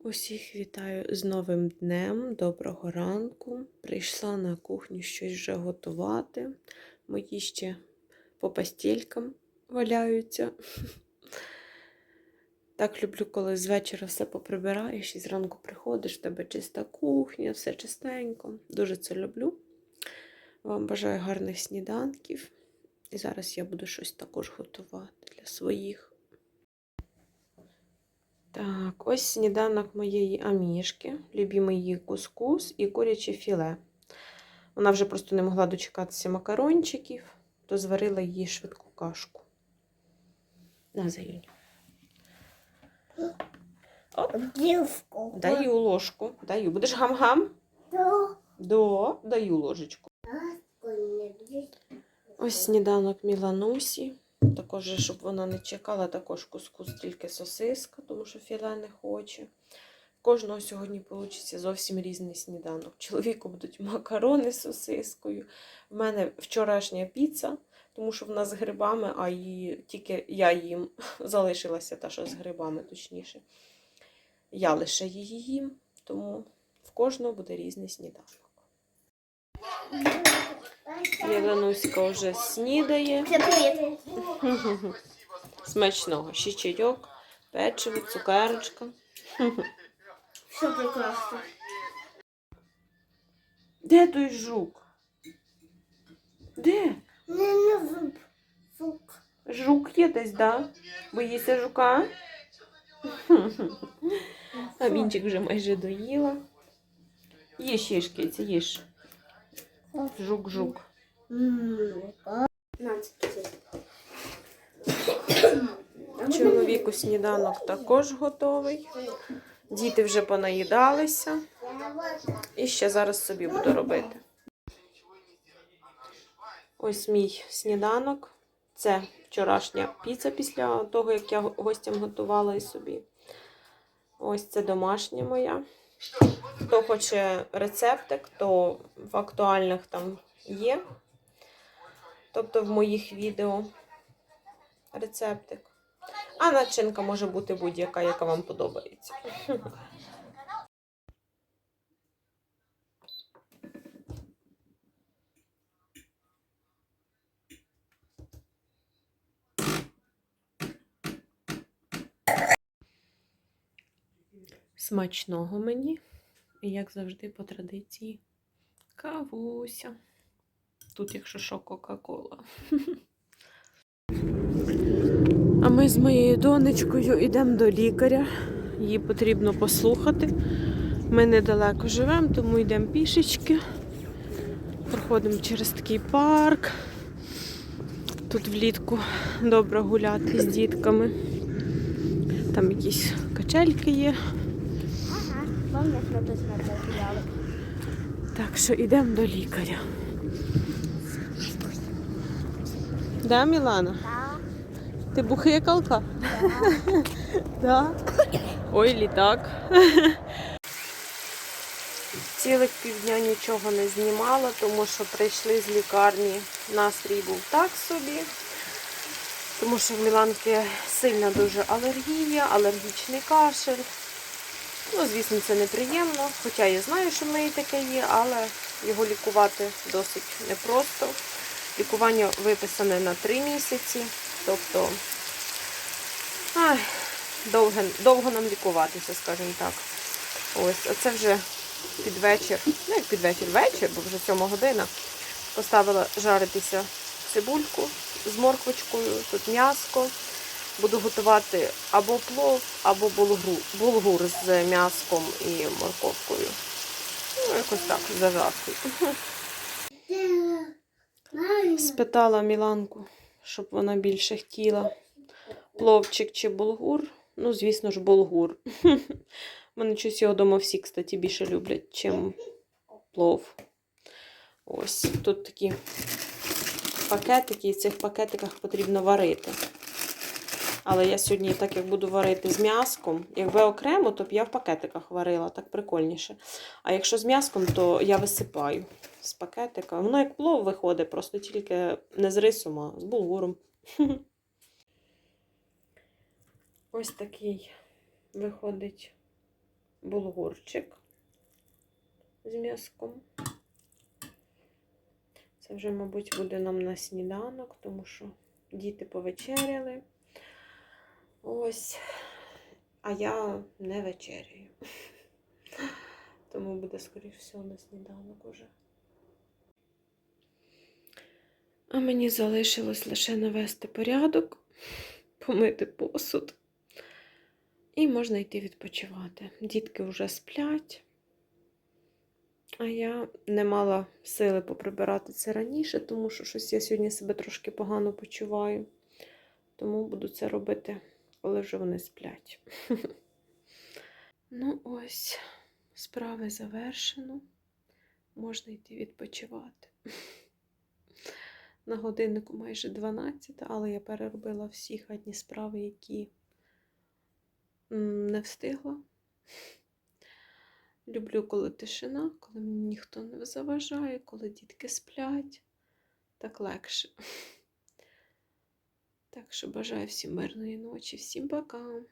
Усіх вітаю з новим днем. Доброго ранку. Прийшла на кухню щось вже готувати. Мої ще по постількам валяються. Так люблю, коли з вечора все поприбираєш і зранку приходиш, в тебе чиста кухня, все чистенько. Дуже це люблю. Вам бажаю гарних сніданків. І зараз я буду щось також готувати для своїх. Так, ось сніданок моєї амішки, любимий її кускус і куряче філе. Вона вже просто не могла дочекатися макарончиків, то зварила їй швидку кашку. На заюнь. Даю ложку. Даю. Будеш гам-гам? До. До, даю ложечку. Ось сніданок Міланусі. Також, щоб вона не чекала, також кускус тільки сосиска, що філе не хоче. Кожного сьогодні вийде зовсім різний сніданок. Чоловіку будуть макарони з сосискою. В мене вчорашня піца, тому що вона з грибами, а її тільки я їм залишилася та, що з грибами, точніше. Я лише її їм, тому в кожного буде різний сніданок. Єленуська вже снідає. Смачного. Ще чайок, печиво, цукерочка. Все прекрасно. Де той жук? Де? Не, не зуб. Фук. Жук є десь, да? Боїся жука? А вінчик вже майже доїла. Їж, їж, киці, їж. Жук-жук. Чоловіку сніданок також готовий. Діти вже понаїдалися. І ще зараз собі буду робити. Ось мій сніданок. Це вчорашня піца після того, як я гостям готувала і собі. Ось це домашня моя. Хто хоче рецептик, то в актуальних там є. Тобто в моїх відео рецептик. А начинка може бути будь-яка, яка вам подобається. Смачного мені. Як завжди, по традиції, кавуся. Тут, якщо що, Кока-Кола. Ми з моєю донечкою йдемо до лікаря. Її потрібно послухати. Ми недалеко живемо, тому йдемо пішечки. Проходимо через такий парк. Тут влітку добре гуляти з дітками. Там якісь качельки є. Ага. Помниш, ми тут гуляли? Так що йдемо до лікаря. Да, Мілана? Так. Ти бухикалка? Да. Ой, літак. Цілих півдня нічого не знімала, тому що прийшли з лікарні. Настрій був так собі. Тому що в Міланки сильна дуже алергія, алергічний кашель. Ну, звісно, це неприємно, хоча я знаю, що в неї таке є, але його лікувати досить непросто. Лікування виписане на 3 місяці, тобто ай, довго, довго нам лікуватися, скажімо так. Ось, а це вже під вечір, ну як під вечір, вечір, бо вже 7 година. Поставила жаритися цибульку з морквочкою, тут м'яско. Буду готувати або плов, або булгур, булгур з м'яском і морковкою. Ну, якось так, зажаркою. Спитала Міланку, щоб вона більше хотіла. Пловчик чи булгур. Ну, звісно ж, булгур. Мене щось його вдома всі, кстати, більше люблять, чим плов. Ось тут такі пакетики, і в цих пакетиках потрібно варити. Але я сьогодні, так як буду варити з м'яском, якби окремо, то б я в пакетиках варила, так прикольніше. А якщо з м'яском, то я висипаю з пакетика. Воно як плов виходить, просто тільки не з рисом, а з булгуром. Ось такий виходить булгурчик з м'язком. Це вже, мабуть, буде нам на сніданок, тому що діти повечеряли. Ось. А я не вечеряю. Тому буде, скоріш всього, на сніданок уже. А мені залишилось лише навести порядок, помити посуд. І можна йти відпочивати. Дітки вже сплять. А я не мала сили поприбирати це раніше, тому що щось я сьогодні себе трошки погано почуваю. Тому буду це робити, коли вже вони сплять. Ну, ось, справи завершено. Можна йти відпочивати. На годиннику майже 12, але я переробила всі хатні справи, які не встигла. Люблю, коли тишина, коли мені ніхто не заважає, коли дітки сплять. Так легше. Так що бажаю всім мирної ночі, всім пока.